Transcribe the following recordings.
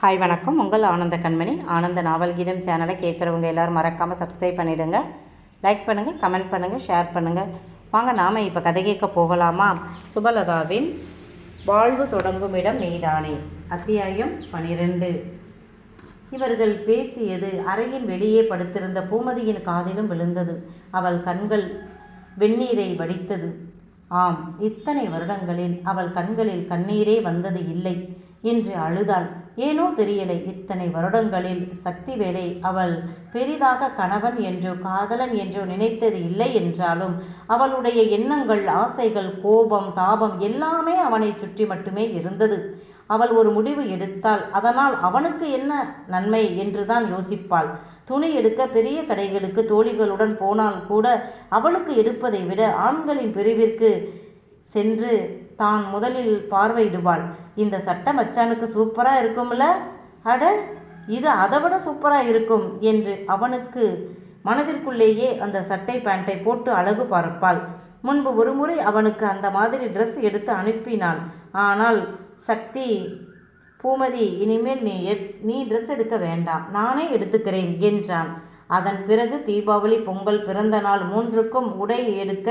Hi வணக்கம். உங்கள் ஆனந்த கண்மணி. ஆனந்த நாவல் கீதம் சேனலை கேட்குறவங்க எல்லோரும் மறக்காமல் சப்ஸ்கிரைப் பண்ணிவிடுங்க லைக் பண்ணுங்கள் கமெண்ட் பண்ணுங்கள் ஷேர் பண்ணுங்கள் வாங்க நாம் இப்போ கதை கேட்க போகலாமா? சுபலதாவின் வாழ்வு தொடங்கும் இடம் நீதானே. அத்தியாயம் பனிரெண்டு. இவர்கள் பேசியது அறையின் வெளியே படுத்திருந்த பூமதியின் காதிலும் விழுந்தது. அவள் கண்கள் வெந்நீரை வடித்தது. ஆம் இத்தனை வருடங்களில் அவள் கண்களில் கண்ணீரே வந்தது இல்லை. இன்று அழுதாள். ஏனோ தெரியலை. இத்தனை வருடங்களில் சக்திவேலை அவள் பெரிதாக கணவன் என்றோ காதலன் என்றோ நினைத்தது இல்லை என்றாலும் அவளுடைய எண்ணங்கள் ஆசைகள் கோபம் தாபம் எல்லாமே அவனை சுற்றி மட்டுமே இருந்தது. அவள் ஒரு முடிவு எடுத்தால் அதனால் அவனுக்கு என்ன நன்மை என்றுதான் யோசிப்பாள். துணி எடுக்க பெரிய கடைகளுக்கு தோழிகளுடன் போனால் கூட அவளுக்கு எடுப்பதை விட ஆண்களின் பிரிவிற்கு சென்று தான் முதலில் பார்வையிடுவாள். இந்த சட்டை மச்சானுக்கு சூப்பராக இருக்கும்ல? அட இது அதை விட சூப்பராக இருக்கும் என்று அவனுக்கு மனதிற்குள்ளேயே அந்த சட்டை பேண்ட்டை போட்டு அழகு பார்ப்பாள். முன்பு ஒருமுறை அவனுக்கு அந்த மாதிரி ட்ரெஸ் எடுத்து அனுப்பினாள். ஆனால் சக்தி பூமதி இனிமேல் நீ எட் நீ ட்ரெஸ் எடுக்க வேண்டாம். நானே எடுத்துக்கிறேன் என்றான். அதன் பிறகு தீபாவளி பொங்கல் பிறந்த நாள் மூன்றுக்கும் உடை எடுக்க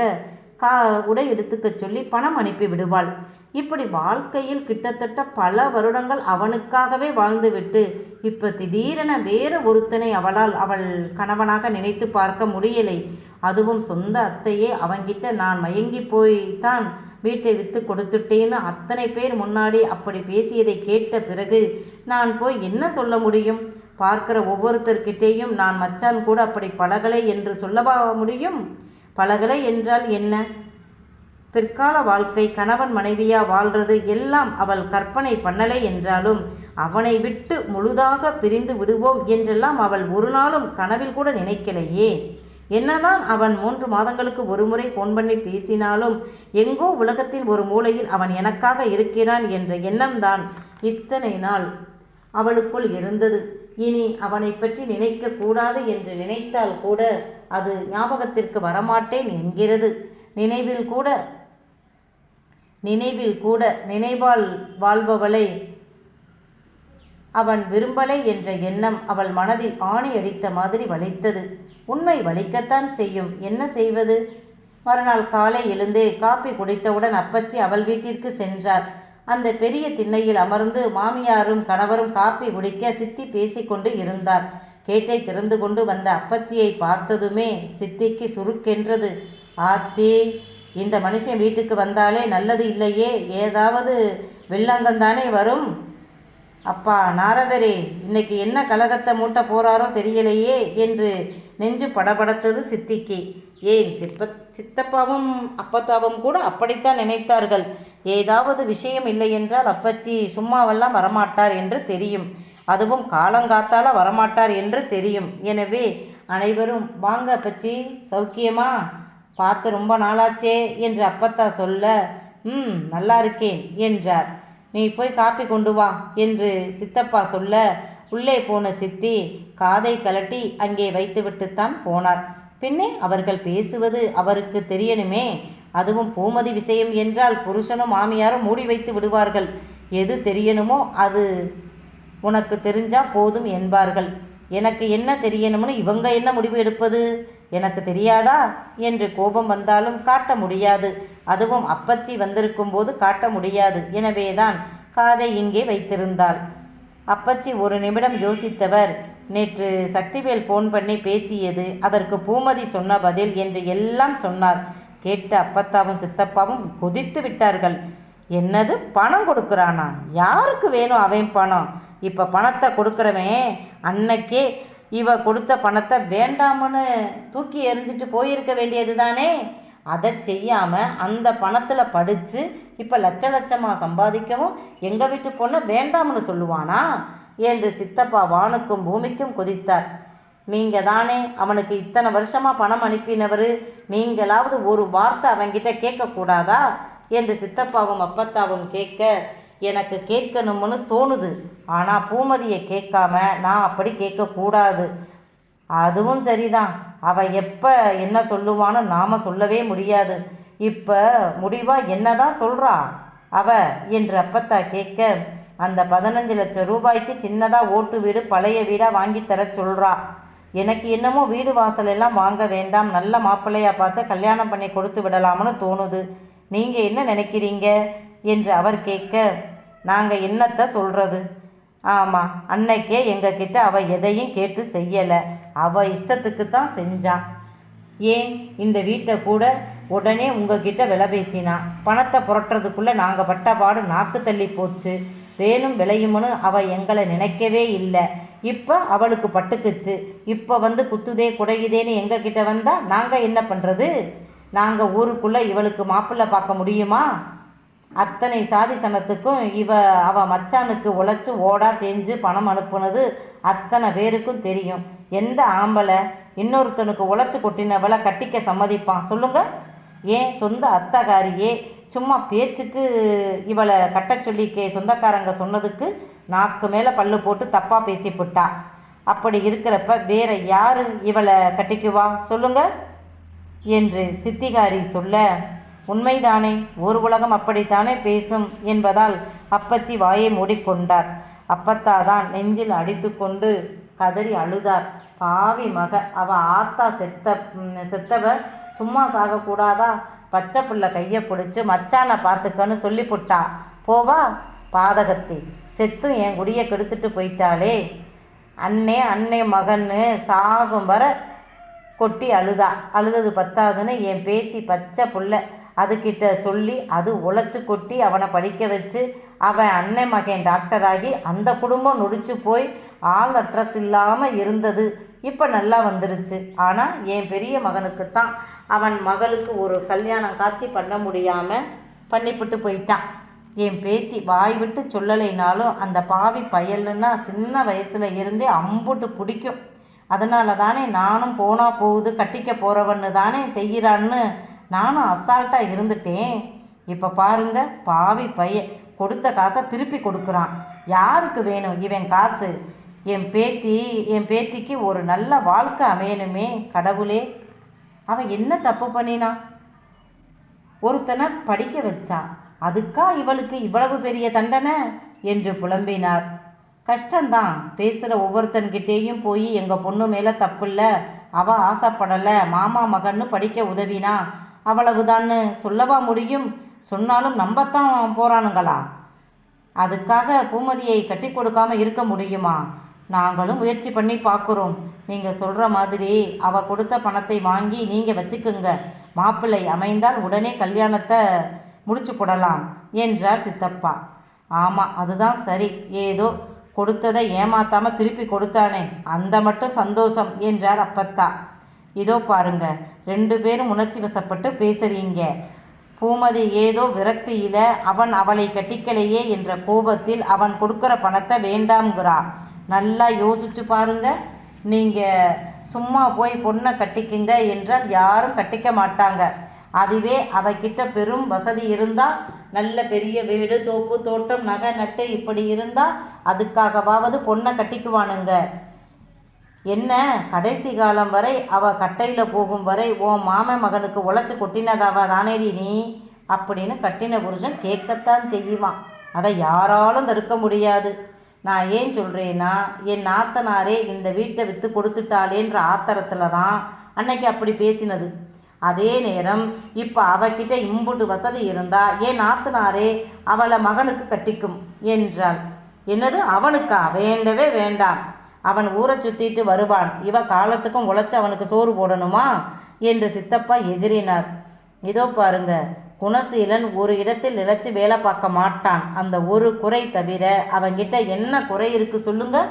கா உடை எடுத்துக்கச் சொல்லி பணம் அனுப்பி விடுவாள். இப்படி வாழ்க்கையில் கிட்டத்தட்ட பல வருடங்கள் அவனுக்காகவே வாழ்ந்துவிட்டு இப்போ திடீரென வேற ஒருத்தனை அவளால் அவள் கணவனாக நினைத்து பார்க்க முடியலை. அதுவும் சொந்த அத்தையே அவங்கிட்ட நான் மயங்கி போய்தான் வீட்டை விற்று கொடுத்துட்டேன்னு அத்தனை பேர் முன்னாடி அப்படி பேசியதை கேட்ட பிறகு நான் போய் என்ன சொல்ல முடியும்? பார்க்கிற ஒவ்வொருத்தர்கிட்டேயும் நான் மச்சான் கூட அப்படி பழகலை என்று சொல்லவா முடியும்? பழகலை என்றால் என்ன? பிற்கால வாழ்க்கை கணவன் மனைவியா வாழ்றது எல்லாம் அவள் கற்பனை பண்ணலை என்றாலும் அவனை விட்டு முழுதாக பிரிந்து விடுவோம் என்றெல்லாம் அவள் ஒரு நாளும் கனவில் கூட நினைக்கலையே. என்னதான் அவன் மூன்று மாதங்களுக்கு ஒருமுறை ஃபோன் பண்ணி பேசினாலும் எங்கோ உலகத்தின் ஒரு மூலையில் அவன் எனக்காக இருக்கிறான் என்ற எண்ணம்தான் இத்தனை நாள் அவளுக்குள் இருந்தது. இனி அவனை பற்றி நினைக்க கூடாது என்று நினைத்தால் கூட அது ஞாபகத்திற்கு வரமாட்டேன் என்கிறது. நினைவில் கூட நினைவில் கூட நினைவால் வாழ்பவளை அவன் விரும்பலை என்ற எண்ணம் அவள் மனதில் ஆணி அடித்த மாதிரி வலித்தது. உண்மை வலிக்கத்தான் செய்யும். என்ன செய்வது? மறுநாள் காலை எழுந்து காப்பி குடித்தவுடன் அப்பச்சி அவள் வீட்டிற்கு சென்றார். அந்த பெரிய திண்ணையில் அமர்ந்து மாமியாரும் கணவரும் காப்பி குடிக்க சித்தி பேசிக்கொண்டு இருந்தார். கேட்டை திறந்து கொண்டு வந்த அப்பச்சியை பார்த்ததுமே சித்திக்கு சுருக்கென்றது. ஆத்தே இந்த மனுஷன் வீட்டுக்கு வந்தாலே நல்லது இல்லையே. ஏதாவது வெள்ளங்கந்தானே வரும்? அப்பா நாரதரே இன்னைக்கு என்ன கலகத்தை மூட்ட போறாரோ தெரியலையே என்று நெஞ்சு படபடத்தது சித்திக்கு. ஏன் சிப்ப சித்தப்பாவும் அப்பத்தாவும் கூட அப்படித்தான் நினைத்தார்கள். ஏதாவது விஷயம் இல்லை என்றால் அப்பச்சி சும்மாவெல்லாம் வரமாட்டார் என்று தெரியும். அதுவும் காலங்காத்தால வரமாட்டார் என்று தெரியும். எனவே அனைவரும் வாங்க அப்பச்சி சௌக்கியமா? பார்த்து ரொம்ப நாளாச்சே என்று அப்பத்தா சொல்ல ம் நல்லா இருக்கேன் என்றார். நீ போய் காப்பி கொண்டு வா என்று சித்தப்பா சொல்ல உள்ளே போன சித்தி காதை கலட்டி அங்கே வைத்துவிட்டுத்தான் போனார். பின்னே அவர்கள் பேசுவது அவருக்கு தெரியணுமே. அதுவும் பூமதி விஷயம் என்றால் புருஷனும் மாமியாரும் மூடி வைத்து விடுவார்கள். எது தெரியணுமோ அது உனக்கு தெரிஞ்சா போதும் என்பார்கள். எனக்கு என்ன தெரியணும்னு இவங்க என்ன முடிவு எடுப்பது? எனக்கு தெரியாதா? என்று கோபம் வந்தாலும் காட்ட முடியாது. அதுவும் அப்பச்சி வந்திருக்கும் போது காட்ட முடியாது. எனவேதான் காதை இங்கே வைத்திருந்தாள். அப்பச்சி ஒரு நிமிடம் யோசித்தவர் நேற்று சக்திவேல் ஃபோன் பண்ணி பேசியது அதற்கு பூமதி சொன்ன பதில் என்று எல்லாம் சொன்னார். கேட்டு அப்பத்தாவும் சித்தப்பாவும் கொதித்து விட்டார்கள். என்னது? பணம் கொடுக்குறானா? யாருக்கு வேணும் அவன் பணம்? இப்போ பணத்தை கொடுக்குறவன் அன்னைக்கே இவ கொடுத்த பணத்தை வேண்டாமன்னு தூக்கி எறிஞ்சிட்டு போயிருக்க வேண்டியது தானே அதை செய்யாமல் அந்த பணத்தில் படித்து இப்போ லட்ச லட்சமாக சம்பாதிக்கவும் எங்கள் வீட்டு பொண்ணை வேண்டாம்னு சொல்லுவானா? என்று சித்தப்பா வானுக்கும் பூமிக்கும் கொதித்தார். நீங்கள் தானே அவனுக்கு இத்தனை வருஷமாக பணம் அனுப்பினவர்? நீங்களாவது ஒரு வார்த்தை அவங்கிட்ட கேட்கக்கூடாதா என்று சித்தப்பாவும் அப்பத்தாவும் கேட்க எனக்கு கேட்கணும்னு தோணுது. ஆனால் பூமதியை கேட்காம நான் அப்படி கேட்கக்கூடாது அதுவும் சரிதான். அவள் எப்போ என்ன சொல்லுவான்னு நாம் சொல்லவே முடியாது. இப்போ முடிவா என்னதான் சொல்கிறா அவ என்று அப்பத்தா கேட்க அந்த பதினஞ்சு லட்சம் ரூபாய்க்கு சின்னதாக ஓட்டு வீடு பழைய வீடாக வாங்கி தர சொல்கிறா எனக்கு என்னமோ வீடு வாசல் எல்லாம் வாங்க வேண்டாம் நல்ல மாப்பிள்ளையாக பார்த்து கல்யாணம் பண்ணி கொடுத்து விடலாம்னு தோணுது. நீங்கள் என்ன நினைக்கிறீங்க? என்று அவர் கேட்க நாங்கள் என்னத்தை சொல்கிறது ஆமாம் அன்னைக்கே எங்ககிட்ட அவள் எதையும் கேட்டு செய்யலை. அவள் இஷ்டத்துக்கு தான் செஞ்சான் ஏன்? இந்த வீட்டை கூட உடனே உங்ககிட்ட விலை பேசினா. பணத்தை புரட்டுறதுக்குள்ளே நாங்கள் பட்ட பாடு நாக்கு தள்ளி போச்சு. வேணும் விளையும்னு அவள் எங்களை நினைக்கவே இல்லை. இப்போ அவளுக்கு பட்டுக்குச்சு. இப்போ வந்து குத்துதே குடையுதேன்னு எங்ககிட்ட வந்தால் நாங்கள் என்ன பண்ணுறது நாங்கள் ஊருக்குள்ளே இவளுக்கு மாப்பிள்ளை பார்க்க முடியுமா? அத்தனை சாதி சனத்துக்கும் இவ அவ மச்சானுக்கு உழைச்சி ஓடா தேஞ்சு பணம் அனுப்புனது அத்தனை பேருக்கும் தெரியும். எந்த ஆம்பளை இன்னொருத்தனுக்கு உழைச்சி கொட்டினவளை கட்டிக்க சம்மதிப்பான்? சொல்லுங்க. ஏன் சொந்த அத்தகாரியே? சும்மா பேச்சுக்கு இவளை கட்ட சொல்லி கே சொந்தக்காரங்க சொன்னதுக்கு நாக்கு மேலே பல்லு போட்டு தப்பாக பேசிவிட்டா அப்படி இருக்கிறப்ப வேற யாரு இவளை கட்டிக்குவா? சொல்லுங்க. என்று சித்திகாரி சொல்ல உண்மைதானே? ஒரு உலகம் அப்படித்தானே பேசும் என்பதால் அப்பச்சி வாயை மூடிக்கொண்டார். அப்பத்தாதான் நெஞ்சில் அடித்துக்கொண்டு கதறி அழுதார். பாவி மக அவ ஆத்தா செத்த செத்தவ சும்மா சாகக்கூடாதா? பச்சை புள்ள கையை பிடிச்சி மச்சானை பார்த்துக்கன்னு சொல்லிப்புட்டா. போவா பாதகத்தி. செத்தும் என் குடியை கெடுத்துட்டு போயிட்டாளே. அண்ணே அண்ணே மகன்னு சாகும் வர கொட்டி அழுதா. அழுதது பத்தாதுன்னு என் பேத்தி பச்சை புள்ள அதுக்கிட்ட சொல்லி அது உழைச்சி கொட்டி அவனை படிக்க வச்சு அவன் அண்ணன் மகன் டாக்டராகி அந்த குடும்பம் நொடிச்சு போய் ஆள் அட்ரஸ் இல்லாமல் இருந்தது. இப்போ நல்லா வந்துருச்சு. ஆனால் என் பெரிய மகனுக்குத்தான் அவன் மகளுக்கு ஒரு கல்யாணம் காட்சி பண்ண முடியாமல் பண்ணிவிட்டு போயிட்டான். என் பேத்தி வாய் விட்டு சொல்லலைனாலும் அந்த பாவி பயலுன்னா சின்ன வயசில் இருந்தே அம்புட்டு பிடிக்கும். அதனால தானே நானும் போனால் போகுது கட்டிக்க போகிறவன்னு தானே செய்கிறான்னு நானும் அசால்ட்டாக இருந்துட்டேன். இப்போ பாருங்க பாவி பையன். கொடுத்த காசை திருப்பி கொடுக்குறான். யாருக்கு வேணும் இவன் காசு? என் பேத்தி என் பேத்திக்கு ஒரு நல்ல வாழ்க்கை அமையணுமே கடவுளே. அவன் என்ன தப்பு பண்ணினான் ஒருத்தனை படிக்க வச்சான் அதுக்கா இவளுக்கு இவ்வளவு பெரிய தண்டனை? என்று புலம்பினார். கஷ்டந்தான் பேசுகிற ஒவ்வொருத்தன்கிட்டேயும் போய் எங்கள் பொண்ணு மேலே தப்பு இல்லை அவள் ஆசைப்படலை. மாமா மகன்னு படிக்க உதவினா அவ்வளவுதான்னு சொல்லவா முடியும்? சொன்னாலும் நம்பத்தான் போகிறானுங்களா அதுக்காக பூமதியை கட்டி கொடுக்காம இருக்க முடியுமா? நாங்களும் முயற்சி பண்ணி பார்க்குறோம் நீங்கள் சொல்கிற மாதிரி அவ கொடுத்த பணத்தை வாங்கி நீங்கள் வச்சுக்குங்க. மாப்பிள்ளை அமைந்தால் உடனே கல்யாணத்தை முடிச்சு கொடலாம் என்றார் சித்தப்பா. ஆமாம் அதுதான் சரி. ஏதோ கொடுத்ததை ஏமாத்தாமல் திருப்பி கொடுத்தானே. அந்த மட்டும் சந்தோஷம் என்றார் அப்பத்தா. இதோ பாருங்க ரெண்டு பேரும் உணர்ச்சி வசப்பட்டு பேசுறீங்க. பூமதி ஏதோ விரக்தியில அவன் அவளை கட்டிக்கலையே என்ற கோபத்தில் அவன் கொடுக்குற பணத்தை வேண்டாம்ங்கிறா. நல்லா யோசிச்சு பாருங்க நீங்க சும்மா போய் பொண்ணை கட்டிக்குங்க என்றால் யாரும் கட்டிக்க மாட்டாங்க. அதுவே அவகிட்ட பெரும் வசதி இருந்தா நல்ல பெரிய வீடு தோப்பு தோட்டம் நகை நட்டு இப்படி இருந்தா அதுக்காகவாவது பொண்ணை கட்டிக்குவானுங்க. என்ன? கடைசி காலம் வரை அவ கட்டையில் போகும் வரை உன் மாமன் மகனுக்கு உழைச்சி கொட்டினதாவா தானேடி நீ? அப்படின்னு கட்டின புருஷன் கேட்கத்தான் செய்வான் அதை யாராலும் தடுக்க முடியாது. நான் ஏன் சொல்கிறேன்னா என் நாத்தனாரே இந்த வீட்டை விற்று கொடுத்துட்டாளேன்ற ஆத்திரத்தில் தான் அன்னைக்கு அப்படி பேசினது. அதே நேரம் இப்போ அவகிட்ட இம்புட்டு வசதி இருந்தால் என் நாத்தனாரே அவளை மகனுக்கு கட்டிக்கும் என்றாள். என்னது? அவனுக்கா? வேண்டவே வேண்டாம். அவன் ஊரை சுத்திட்டு வருவான். இவ காலத்துக்கும் உழைச்சி அவனுக்கு சோறு போடணுமா? என்று சித்தப்பா எகிறினார். இதோ பாருங்க குணசீலன் ஒரு இடத்தில் நிலச்சி வேலை பார்க்க மாட்டான். அந்த ஒரு குறை தவிர அவன்கிட்ட என்ன குறை இருக்கு சொல்லுங்க.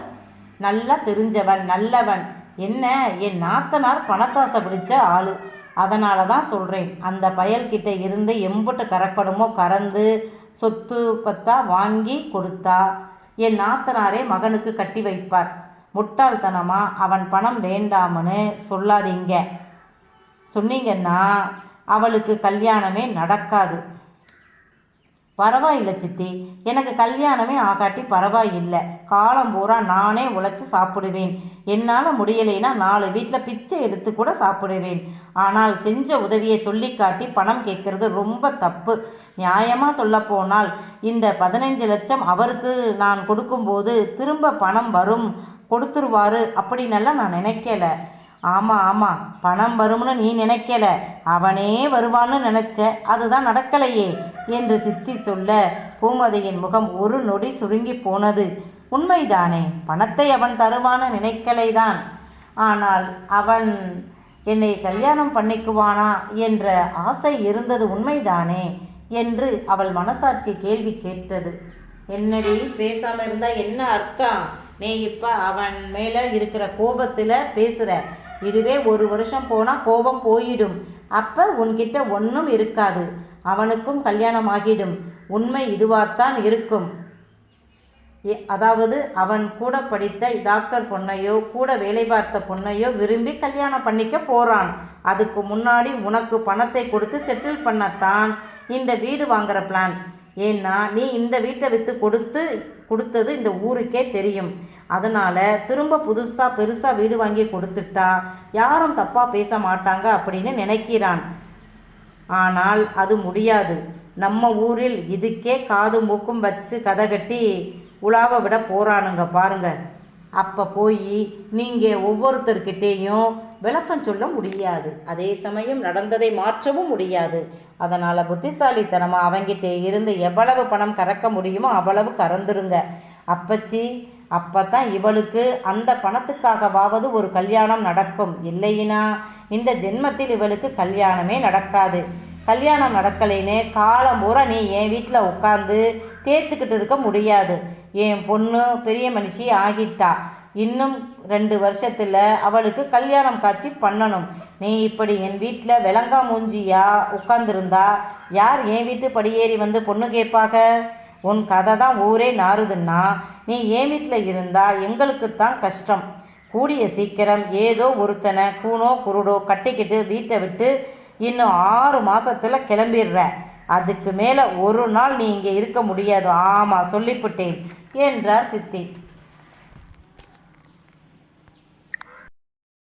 நல்லா தெரிஞ்சவன் நல்லவன். என்ன? என் நாத்தனார் பணத்தாசை பிடிச்ச ஆளு. அதனால தான் சொல்கிறேன் அந்த பயல்கிட்ட இருந்து எம்புட்டு கறக்கணுமோ கறந்து சொத்து பத்தா வாங்கி கொடுத்தா என் நாத்தனாரே மகனுக்கு கட்டி வைப்பார். முட்டாள்தனமா? அவன் பணம் வேண்டாம்னு சொல்லாதீங்க. சொன்னீங்கன்னா அவளுக்கு கல்யாணமே நடக்காது. பரவாயில்லை சித்தி. எனக்கு கல்யாணமே ஆகாட்டி பரவாயில்லை. காலம் பூரா நானே உழைச்சி சாப்பிடுவேன். என்னால் முடியலைன்னா நாலு வீட்டில் பிச்சை எடுத்து கூட சாப்பிடுவேன். ஆனால் செஞ்ச உதவியை சொல்லி காட்டி பணம் கேட்கறது ரொம்ப தப்பு. நியாயமாக சொல்லப்போனால் இந்த பதினஞ்சு லட்சம் அவருக்கு நான் கொடுக்கும்போது திரும்ப பணம் வரும். கொடுத்துருவாரு அப்படின்னெல்லாம் நான் நினைக்கல. ஆமாம் ஆமாம் பணம் வரும்னு நீ நினைக்கல. அவனே வருவான்னு நினச்ச அதுதான் நடக்கலையே என்று சித்தி சொல்ல பூமதியின் முகம் ஒரு நொடி சுருங்கி போனது. உண்மைதானே பணத்தை அவன் தருவான்னு நினைக்கலைதான். ஆனால் அவன் என்னை கல்யாணம் பண்ணிக்குவானா என்ற ஆசை இருந்தது உண்மைதானே என்று அவள் மனசாட்சி கேள்வி கேட்டது. என்னடி பேசாமல் இருந்தால் என்ன அர்த்தம்? நீ இப்போ அவன் மேலே இருக்கிற கோபத்தில் பேசுகிற இதுவே ஒரு வருஷம் போனால் கோபம் போயிடும். அப்போ உன்கிட்ட ஒன்றும் இருக்காது. அவனுக்கும் கல்யாணம் ஆகிடும். உண்மை இதுவாகத்தான் இருக்கும். எ- அதாவது அவன் கூட படித்த டாக்டர் பொண்ணையோ கூட வேலை பார்த்த பொண்ணையோ விரும்பி கல்யாணம் பண்ணிக்க போகிறான் அதுக்கு முன்னாடி உனக்கு பணத்தை கொடுத்து செட்டில் பண்ணத்தான் இந்த வீடு வாங்குகிற பிளான் ஏன்னா நீ இந்த வீட்டை விற்று கொடுத்து கொடுத்தது இந்த ஊருக்கே தெரியும். அதனால் திரும்ப புதுசாக பெருசாக வீடு வாங்கி கொடுத்துட்டா யாரும் தப்பாக பேச மாட்டாங்க அப்படின்னு நினைக்கிறான். ஆனால் அது முடியாது. நம்ம ஊரில் இதுக்கே காது மூக்கும் வச்சு கதை கட்டி உலாவ விட போகிறானுங்க பாருங்கள் அப்போ போய் நீங்கள் ஒவ்வொருத்தர்கிட்டேயும் விளக்கம் சொல்ல முடியாது. அதே சமயம் நடந்ததை மாற்றவும் முடியாது. அதனால் புத்திசாலித்தனமாக அவங்கிட்ட இருந்து எவ்வளவு பணம் கறக்க முடியுமோ அவ்வளவு கறந்துருங்க. அப்பச்சி அப்போ தான் இவளுக்கு அந்த பணத்துக்காகவாவது ஒரு கல்யாணம் நடக்கும். இல்லையினா இந்த ஜென்மத்தில் இவளுக்கு கல்யாணமே நடக்காது. கல்யாணம் நடக்கலைன்னு காலம் பூரா நீ என் வீட்டில் உட்காந்து தேய்ச்சிக்கிட்டு இருக்க முடியாது. என் பொண்ணு பெரிய மனுஷி ஆகிட்டா. இன்னும் ரெண்டு வருஷத்தில் அவளுக்கு கல்யாணம் காட்சி பண்ணணும். நீ இப்படி என் வீட்டில் விளங்கா மூஞ்சியா உட்காந்துருந்தா யார் என் வீட்டு படியேறி வந்து பொண்ணு கேட்பாக? உன் கதை தான் ஊரே நாறுதுன்னா நீ என் வீட்டில் இருந்தா எங்களுக்கு தான் கஷ்டம். கூடிய சீக்கிரம் ஏதோ ஒருத்தனை கூனோ குருடோ கட்டிக்கிட்டு வீட்டை விட்டு இன்னும் ஆறு மாதத்தில் கிளம்பிடுற. அதுக்கு மேலே ஒரு நாள் நீ இங்கே இருக்க முடியாது. ஆமாம் சொல்லிவிட்டேன் என்றார் சித்தி.